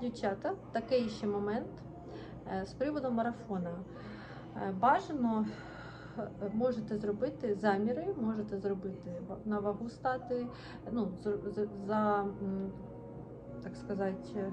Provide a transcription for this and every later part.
Дівчата, такий ще момент е, з приводу марафона. Е, Бажано е, можете зробити заміри, можете зробити на вагу стати, ну, за, так сказати,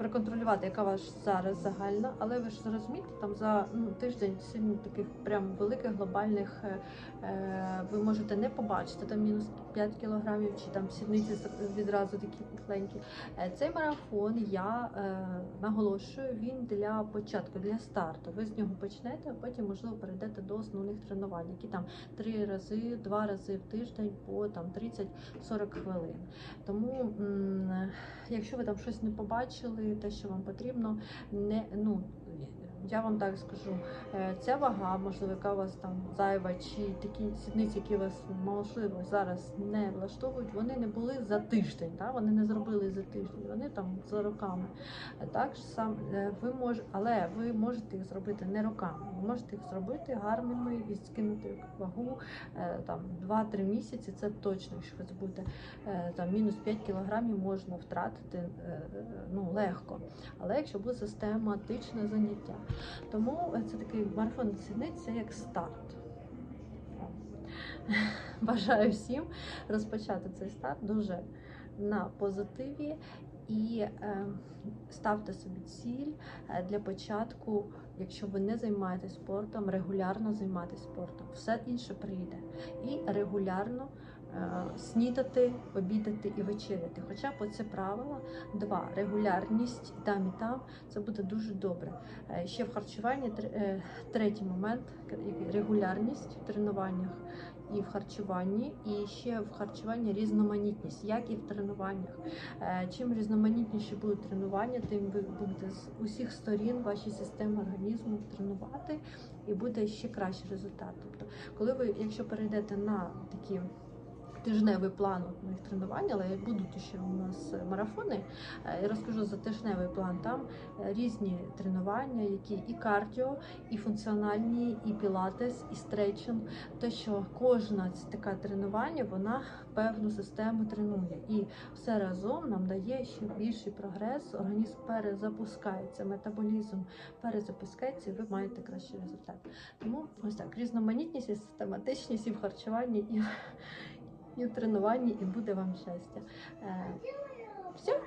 проконтролювати, яка ваша зараз загальна, але ви ж зрозумієте, там за ну, тиждень сильно таких прям великих глобальних е, е, ви можете не побачити там мінус 5 кілограмів чи там сідниці відразу такі пухленькі. Е, Цей марафон я е, наголошую, він для початку, для старту. Ви з нього почнете, а потім, можливо, перейдете до основних тренувань, які там три рази, два рази в тиждень по там 30-40 хвилин. Тому, якщо ви там щось не побачили, те, що вам потрібно, не ну. Я вам так скажу, е, ця вага, можливо, яка у вас там зайва, чи такі сідниці, які вас можливо зараз не влаштовують, вони не були за тиждень, та? вони не зробили за тиждень, вони там за роками. Е, Так сам е, ви мож, але ви можете їх зробити не роками. Ви можете їх зробити гарними і скинути вагу там 2-3 місяці. Це точно, якщо ви будете там мінус 5 кілограмів можна втратити ну легко. Але якщо буде систематичне заняття, тому це такий марафон сідниць, це як старт. Бажаю всім розпочати цей старт дуже на позитиві і е, ставте собі ціль е, для початку, якщо ви не займаєтесь спортом, регулярно займатися спортом. Все інше прийде. І регулярно снідати, обідати і вечеряти. Хоча б оце правило два регулярність там і там це буде дуже добре. Е, Ще в харчуванні е, третій момент регулярність в тренуваннях і в харчуванні, і ще в харчуванні різноманітність, як і в тренуваннях. Е, Чим різноманітніші будуть тренування, тим ви будете з усіх сторін ваші системи організму тренувати і буде ще кращий результат. Тобто, коли ви, якщо перейдете на такі тижневий план моїх тренувань, але будуть ще у нас марафони. Е, Я розкажу за тижневий план. Там е, різні тренування, які і кардіо, і функціональні, і пілатес, і стретчинг. Те, що кожна така тренування, вона певну систему тренує. І все разом нам дає ще більший прогрес. Організм перезапускається, метаболізм перезапускається, і ви маєте кращий результат. Тому ось так різноманітність і систематичність і в харчуванні, і і в тренуванні, і буде вам щастя. Е, все.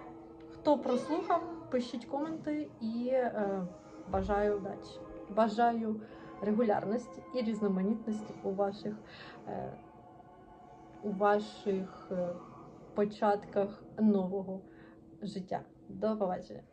Хто прослухав, пишіть коменти і е, бажаю удачі. Бажаю регулярності і різноманітності у ваших, е, у ваших початках нового життя. До побачення!